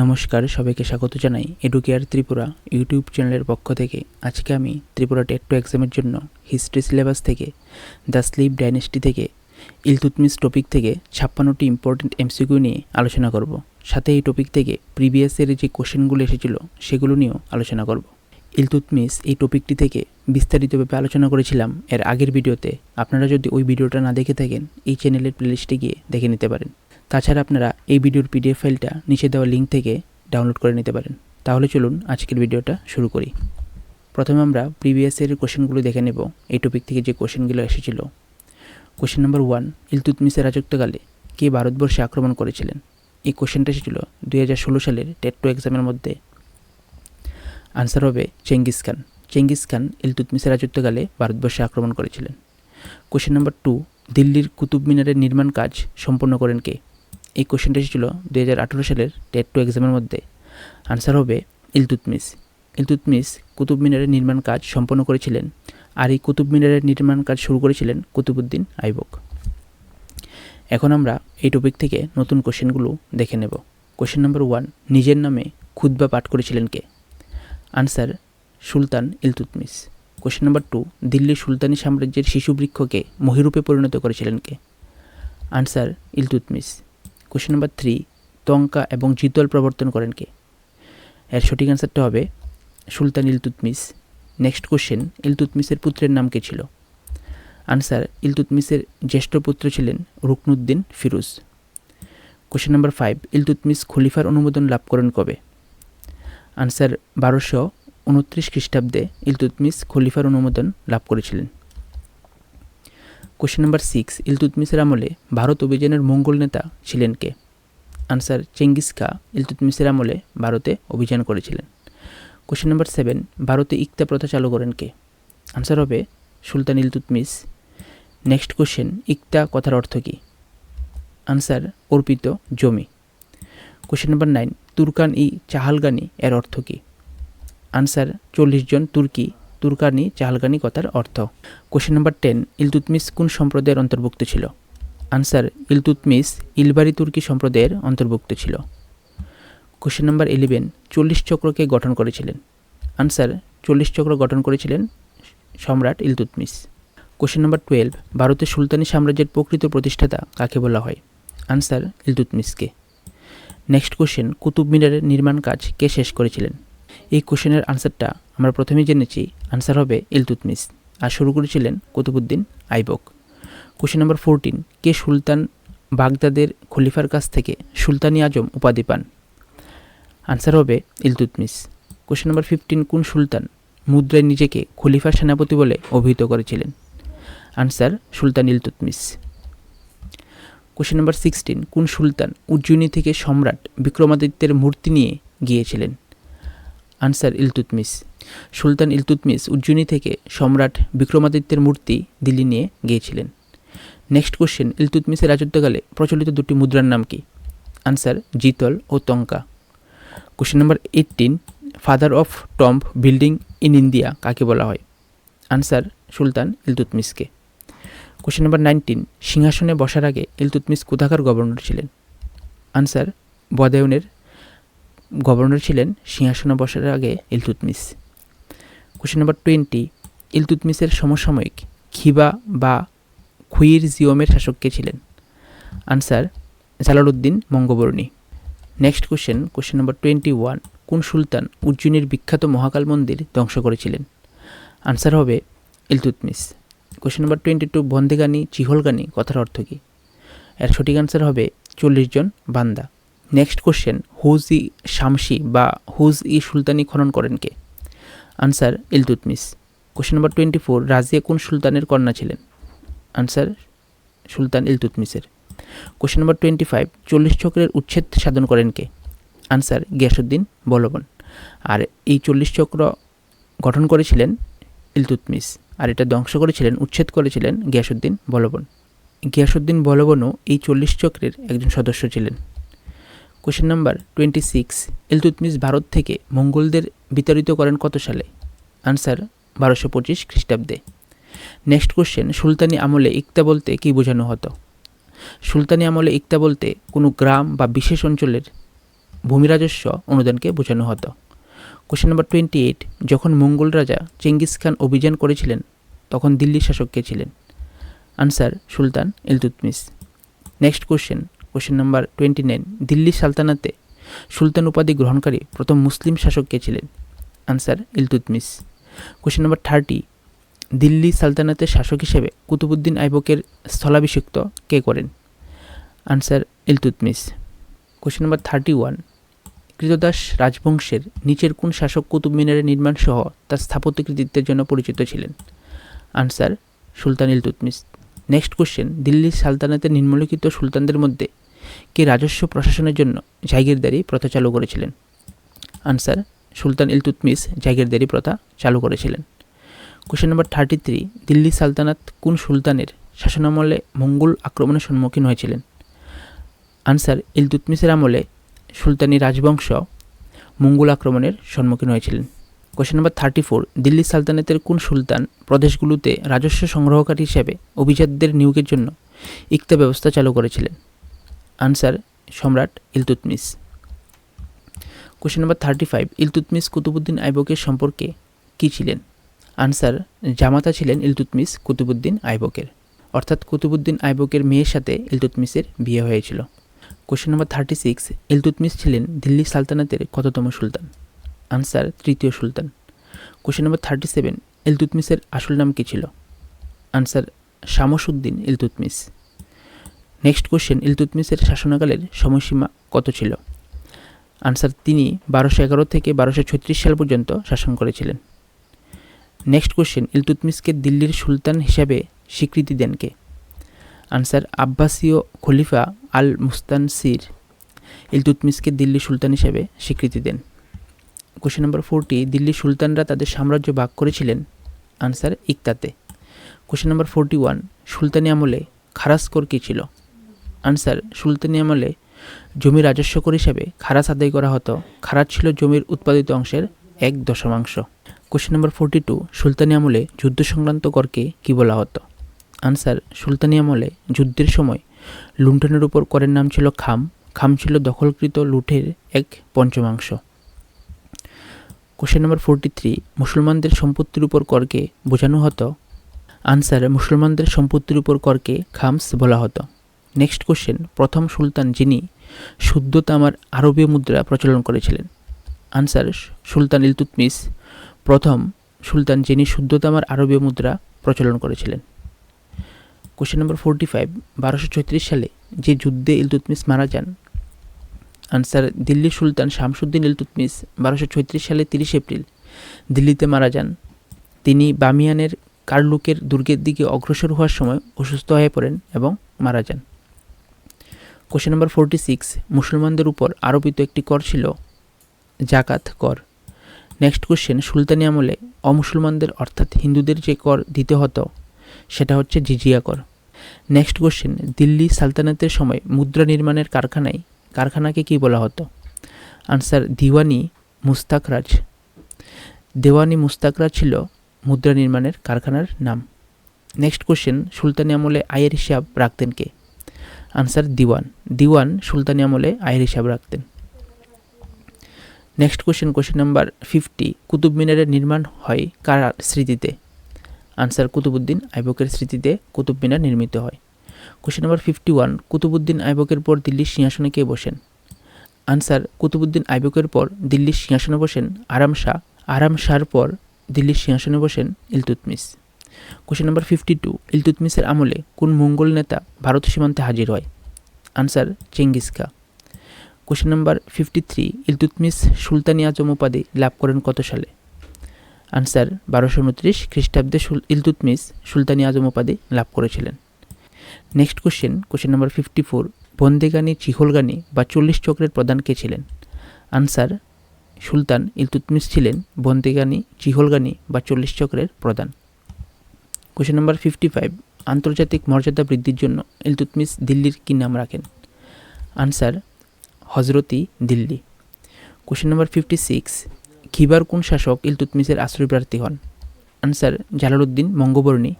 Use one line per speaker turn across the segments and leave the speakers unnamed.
নমস্কার, সবাইকে স্বাগত জানাই এডুকেয়ার ত্রিপুরা ইউটিউব চ্যানেলের পক্ষ থেকে। আজকে আমি ত্রিপুরা টেট টু এক্সামের জন্য হিস্ট্রি সিলেবাস থেকে, দ্য স্লিপ ডাইনেস্টি থেকে ইলতুতমিস টপিক থেকে ছাপ্পান্নটি ইম্পর্টেন্ট এমসিকিউ নিয়ে আলোচনা করব। সাথে এই টপিক থেকে প্রিভিয়াস প্রিভিয়াসের যে কোশ্চেনগুলো এসেছিল সেগুলো নিয়েও আলোচনা করব। ইলতুতমিস এই টপিকটি থেকে বিস্তারিতভাবে আলোচনা করেছিলাম এর আগের ভিডিওতে। আপনারা যদি ওই ভিডিওটা না দেখে থাকেন, এই চ্যানেলের প্লেলিস্টে গিয়ে দেখে নিতে পারেন। তাছাড়া আপনারা এই ভিডিওর পিডিএফ ফাইলটা নিচে দেওয়া লিঙ্ক থেকে ডাউনলোড করে নিতে পারেন। তাহলে চলুন আজকের ভিডিওটা শুরু করি। প্রথমে আমরা প্রিভিয়াস ইয়ারের কোশ্চেনগুলো দেখে নেব। এই টপিক থেকে যে কোশ্চেনগুলো এসেছিল। কোশ্চেন নাম্বার ওয়ান ইলতুতমিসের রাজত্বকালে কে ভারতবর্ষে আক্রমণ করেছিলেন? এই কোশ্চেনটা এসেছিল দুই হাজার ষোলো সালের টেট টু এক্সামের মধ্যে। আনসার হবে চেঙ্গিস খান চেঙ্গিস খান ইলতুতমিসের রাজত্বকালে ভারতবর্ষে আক্রমণ করেছিলেন। কোশ্চেন নাম্বার টু দিল্লির কুতুব মিনারের নির্মাণ কাজ সম্পন্ন করেন কে? এই কোশ্চেনটা এসেছিল দু হাজার আঠেরো সালের টেট টু এক্সামের মধ্যে। আনসার হবে ইলতুতমিস ইলতুতমিস কুতুব মিনারের নির্মাণ কাজ সম্পন্ন করেছিলেন আর এই কুতুব মিনারের নির্মাণ কাজ শুরু করেছিলেন কুতুবুদ্দিন আইবক। এখন আমরা এই টপিক থেকে নতুন কোশ্চেনগুলো দেখে নেব। কোশ্চেন নাম্বার ওয়ান নিজের নামে খুদ্া পাঠ করেছিলেন কে? আনসার সুলতান ইলতুতমিস কোশ্চেন নাম্বার টু দিল্লির সুলতানি সাম্রাজ্যের শিশু বৃক্ষকে মহিরূপে পরিণত করেছিলেন কে? Answer Iltutmish question number three তঙ্কা এবং জিতল প্রবর্তন করেন কে? এর সঠিক অ্যান্সারটা হবে সুলতান ইলতুতমিস নেক্সট কোশ্চেন ইলতুতমিসের পুত্রের নাম কে ছিল? আনসার ইলতুতমিসের জ্যেষ্ঠ পুত্র ছিলেন Ruknuddin Firoz. Question number five Iltutmish খলিফার অনুমোদন লাভ করেন কবে? আনসার বারোশো উনত্রিশ খ্রিস্টাব্দে ইলতুতমিস খলিফার অনুমোদন লাভ করেছিলেন। কোশ্চেন নাম্বার সিক্স ইলতুতমিসের আমলে ভারত অভিযানের মঙ্গল নেতা ছিলেন কে আনসার চেঙ্গিস খা ইলতুতমিসের আমলে ভারতে অভিযান করেছিলেন কোশ্চেন নাম্বার সেভেন ভারতে ইকতা প্রথা চালু করেন কে আনসার হবে সুলতান ইলতুতমিস নেক্সট কোশ্চেন ইকতা কথার অর্থ কী আনসার অর্পিত জমি question number nine Turkan i Chahalgani এর অর্থ কী আনসার চল্লিশ জন তুর্কি তুর্কানি চাহালগানি কথার অর্থ। কোশ্চেন নাম্বার টেন ইলতুতমিস কোন সম্প্রদায়ের অন্তর্ভুক্ত ছিল? আনসার ইলতুতমিস ইলবারি তুর্কি সম্প্রদায়ের অন্তর্ভুক্ত ছিল। কোশ্চেন নাম্বার ইলেভেন চল্লিশ চক্রকে গঠন করেছিলেন। আনসার চল্লিশ চক্র গঠন করেছিলেন সম্রাট ইলতুতমিস কোশ্চেন নাম্বার টুয়েলভ ভারতের সুলতানি সাম্রাজ্যের প্রকৃত প্রতিষ্ঠাতা কাকে বলা হয়? আনসার ইলতুতমিসকে নেক্সট কোশ্চেন কুতুব মিনারের নির্মাণ কাজ কে শেষ করেছিলেন? এই কোশ্চেনের আনসারটা আমরা প্রথমেই জেনেছি, আনসার হবে ইলতুতমিস আর শুরু করেছিলেন Qutubuddin Aibak. Question number fourteen কে সুলতান বাগদাদের খলিফার কাছ থেকে সুলতানি আজম উপাধি পান? আনসার হবে ইলতুতমিস কোশ্চেন নাম্বার ফিফটিন কোন সুলতান মুদ্রায় নিজেকে খলিফার সেনাপতি বলে অভিহিত করেছিলেন? আনসার সুলতান ইলতুতমিস কোশ্চেন নাম্বার সিক্সটিন কোন সুলতান উজ্জয়িনী থেকে সম্রাট বিক্রমাদিত্যের মূর্তি নিয়ে গিয়েছিলেন? আনসার ইলতুতমিস সুলতান ইলতুতমিস উজ্জয়িনী থেকে সম্রাট বিক্রমাদিত্যের মূর্তি দিল্লি নিয়ে গিয়েছিলেন। নেক্সট কোশ্চেন ইলতুতমিসের রাজত্বকালে প্রচলিত দুটি মুদ্রার নাম কি? Answer jital O tanka. Question number eighteen father of tomb building in India কাকে বলা হয়? আনসার সুলতান ইলতুতমিসকে কোশ্চেন নাম্বার নাইনটিন সিংহাসনে বসার আগে ইলতুতমিস কোথাকার গভর্নর ছিলেন? আনসার বদায়নের গভর্নর ছিলেন সিংহাসনে বসার আগে ইলতুতমিস কোশ্চেন নাম্বার টোয়েন্টি ইলতুতমিসের সমসাময়িক খিবা বা খুইর জিওমের শাসক কে ছিলেন? Answer Jalaluddin Mangbarni. Next question question number twenty one কোন সুলতান উজ্জয়িনীর বিখ্যাত মহাকাল মন্দির ধ্বংস করেছিলেন? আনসার হবে Iltutmish question number twenty two Bandegani, Chihalgani কথার অর্থ কী? এর সঠিক আনসার হবে চল্লিশ জন বান্দা। নেক্সট কোশ্চেন হুজ ই শামসি বা হুজ ই সুলতানি খনন করেন কে? Answer Iltutmish question number twenty four Razia কোন সুলতানের কন্যা ছিলেন? আনসার সুলতান ইলতুতমিসের কোশ্চেন নাম্বার টোয়েন্টি ফাইভ চল্লিশ চক্রের উচ্ছেদ সাধন করেন কে? আনসার গিয়াসুদ্দিন বলবন আর এই চল্লিশ চক্র গঠন করেছিলেন ইলতুতমিস আর এটা ধ্বংস করেছিলেন, উচ্ছেদ করেছিলেন গিয়াসুদ্দিন বলবন গিয়াসুদ্দিন বলবনও এই চল্লিশ চক্রের একজন সদস্য ছিলেন। Question number twenty six Iltutmish Bharat থেকে মঙ্গলদের বিতাড়িত করেন কত সালে? আনসার বারোশো পঁচিশ খ্রিস্টাব্দে। নেক্সট কোশ্চেন সুলতানি আমলে ইকতা বলতে কী বোঝানো হতো? সুলতানি আমলে ইকতা বলতে কোনো গ্রাম বা বিশেষ অঞ্চলের ভূমি রাজস্ব অনুদানকে বোঝানো হতো। কোশ্চেন নাম্বার টোয়েন্টি এইট যখন মঙ্গল রাজা চেঙ্গিস খান অভিযান করেছিলেন, তখন দিল্লির শাসক কে ছিলেন। আনসার সুলতান Iltutmish next question question number twenty nine Delhi সালতানাতে সুলতান উপাধি গ্রহণকারী প্রথম মুসলিম শাসক কে ছিলেন? Answer Iltutmish question number thirty Delhi সালতানাতের শাসক হিসেবে কুতুবুদ্দিন আইবকের স্থলাভিষিক্ত কে করেন? Answer Iltutmish question number thirty one কৃতদাস রাজবংশের নিচের কোন শাসক কুতুব মিনারের নির্মাণ সহ তার স্থাপত্য কৃতিত্বের জন্য পরিচিত ছিলেন? আনসার সুলতান ইলতুতমিস নেক্সট কোশ্চেন দিল্লি সালতানাতের নিম্নলিখিত সুলতানদের মধ্যে কে রাজস্ব প্রশাসনের জন্য জাগিরদারি প্রথা চালু করেছিলেন। আনসার, সুলতান ইলতুতমিস জাগিরদারি প্রথা চালু করেছিলেন। Question number thirty three Delhi সালতানাত কোন সুলতানের শাসনামলে মঙ্গল আক্রমণের সম্মুখীন হয়েছিলেন? আনসার ইলতুতমিসের আমলে সুলতানি রাজবংশ মঙ্গল আক্রমণের সম্মুখীন হয়েছিলেন। Question number thirty four Delhi সালতানাতের কোন সুলতান প্রদেশগুলোতে রাজস্ব সংগ্রহকারী হিসেবে অভিজাতদের নিয়োগের জন্য ইকতা ব্যবস্থা চালু করেছিলেন? আনসার সম্রাট Iltutmish question number thirty five Iltutmish Qutubuddin আইবকের সম্পর্কে কী ছিলেন? আনসার জামাতা ছিলেন ইলতুতমিস কুতুবুদ্দিন আইবকের। অর্থাৎ কুতুবুদ্দিন আইবকের মেয়ের সাথে ইলতুতমিসের বিয়ে হয়েছিল। Question number thirty six Iltutmish ছিলেন দিল্লি সালতানাতের কততম সুলতান? আনসার তৃতীয় সুলতান। কোশ্চেন নাম্বার থার্টি সেভেন ইলতুতমিসের আসল নাম কী ছিল? Answer Shamsuddin Iltutmish next question ইলতুতমিসের শাসনকালের সময়সীমা কত ছিল? আনসার তিনি বারোশো এগারো থেকে বারোশো ছত্রিশ সাল পর্যন্ত শাসন করেছিলেন। নেক্সট কোশ্চেন ইলতুতমিসকে দিল্লির সুলতান হিসাবে স্বীকৃতি দেন কে? আনসার আব্বাসীয় খলিফা আল মুস্তান মুস্তানসির ইলতুতমিসকে দিল্লি সুলতান হিসাবে স্বীকৃতি দেন। কোশ্চেন নাম্বার ফোরটি দিল্লি সুলতানরা তাদের সাম্রাজ্য ভাগ করেছিলেন? আনসার ইকতাতে। কোশ্চেন নাম্বার ফোরটি ওয়ান সুলতানি আমলে খারাসকর কী ছিল? আনসার সুলতানি আমলে জমি রাজস্ব কর হিসাবে খারাস আদায় করা হতো। খারাজ ছিল জমির উৎপাদিত অংশের এক দশমাংশ। কোশ্চেন নাম্বার ফোরটি টু সুলতানি আমলে যুদ্ধ সংক্রান্ত করকে কী বলা হতো? আনসার সুলতানি আমলে যুদ্ধের সময় লুণ্ঠনের উপর করের নাম ছিল খাম। খাম ছিল দখলকৃত লুঠের এক পঞ্চমাংশ। কোশ্চেন নাম্বার ফোরটি থ্রি মুসলমানদের সম্পত্তির উপর করকে বোঝানো হতো। আনসার মুসলমানদের সম্পত্তির উপর করকে খামস বলা হতো। নেক্সট কোশ্চেন প্রথম সুলতান যিনি শুদ্ধ তামার আরবীয় মুদ্রা প্রচলন করেছিলেন। আনসার সুলতান ইলতুতমিস প্রথম সুলতান যিনি শুদ্ধ তামার আরবীয় মুদ্রা প্রচলন করেছিলেন। কোশ্চেন নম্বর ফোরটি ফাইভ বারোশো ছত্রিশ সালে যে যুদ্ধে ইলতুতমিস মারা যান। আনসার দিল্লির সুলতান শামসুদ্দিন ইলতুতমিস বারোশো ছত্রিশ সালে তিরিশ এপ্রিল দিল্লিতে মারা যান। তিনি বামিয়ানের কার্লুকের দুর্গের দিকে অগ্রসর হওয়ার সময় অসুস্থ হয়ে পড়েন এবং মারা যান। কোশ্চেন নম্বর ফোরটি সিক্স মুসলমানদের উপর আরোপিত একটি কর ছিল জাকাত কর। নেক্সট কোশ্চেন সুলতানি আমলে অমুসলমানদের অর্থাৎ হিন্দুদের যে কর দিতে হতো, সেটা হচ্ছে জিজিয়া কর। নেক্সট কোশ্চেন দিল্লি সালতানাতের সময় মুদ্রা নির্মাণের কারখানায়, কারখানাকে কী বলা হতো? আনসার দিওয়ানি মুস্তাকরাজ। দেওয়ানি মুস্তাকরাজ ছিল মুদ্রা নির্মাণের কারখানার নাম। নেক্সট কোশ্চেন সুলতানি আমলে আয়ের হিসাব রাখতেন কে? আনসার দিওয়ান। দিওয়ান সুলতানি আমলে আয়ের হিসাব রাখতেন। Next question question number fifty Qutub মিনারের নির্মাণ হয় কার স্মৃতিতে? আনসার কুতুবুদ্দিন আইবকের স্মৃতিতে কুতুব মিনার নির্মিত হয়। Question number fifty one Qutubuddin আইবকের পর দিল্লির সিংহাসনে কে বসেন? আনসার কুতুবুদ্দিন আইবকের পর দিল্লির সিংহাসনে বসেন আরাম শাহ। আরাম শাহর পর দিল্লির সিংহাসনে বসেন Iltutmish question number fifty two ইলতুতমিসের আমলে কোন মঙ্গল নেতা ভারত সীমান্তে হাজির হয়? Answer Genghis Khan question number fifty three Iltutmish সুলতানি আজম উপাধি লাভ করেন কত সালে? আনসার বারোশো উনত্রিশ খ্রিস্টাব্দে ইলতুতমিস সুলতানি আজম উপাধি লাভ করেছিলেন। Next question question number fifty four Bandagani চিহলগানি বা চল্লিশ চক্রের প্রধান কে ছিলেন? আনসার সুলতান ইলতুতমিস ছিলেন বন্দেগানি চিহলগানি বা চল্লিশ চক্রের প্রধান। কোশ্চেন নাম্বার ফিফটি ফাইভ আন্তর্জাতিক মর্যাদা বৃদ্ধির জন্য ইলতুতমিস দিল্লির কী নাম রাখেন? Answer হজরতি Delhi. Question number fifty six খিবার কোন শাসক ইলতুতমিসের আশ্রয়প্রার্থী হন? আনসার জালালউদ্দিন মঙ্গবর্ণী।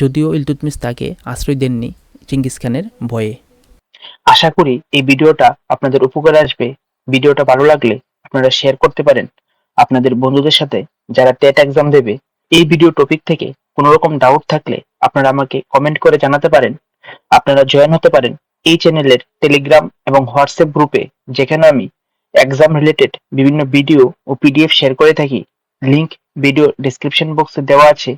যদিও ইলতুতমিস তাকে আশ্রয় দেননি চিঙ্গিস খানের ভয়ে।
আশা করি এই ভিডিওটা আপনাদের উপকারে আসবে। ভিডিওটা ভালো লাগলে আপনারা শেয়ার করতে পারেন। আপনাদের বন্ধুদের সাথে যারা টেট এক্সাম দেবে, এই ভিডিও টপিক থেকে কোনো রকম ডাউট থাকলে আপনারা আমাকে কমেন্ট করে জানাতে পারেন। আপনারা জয়েন হতে পারেন এই চ্যানেলের টেলিগ্রাম এবং হোয়াটসঅ্যাপ গ্রুপে যেখানে আমি এক্সাম রিলেটেড বিভিন্ন ভিডিও ও পিডিএফ শেয়ার করে থাকি। লিংক ভিডিও ডিসক্রিপশন বক্সে দেওয়া আছে।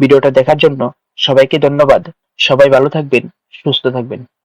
ভিডিওটা দেখার জন্য সবাইকে ধন্যবাদ। সবাই ভালো থাকবেন, সুস্থ থাকবেন।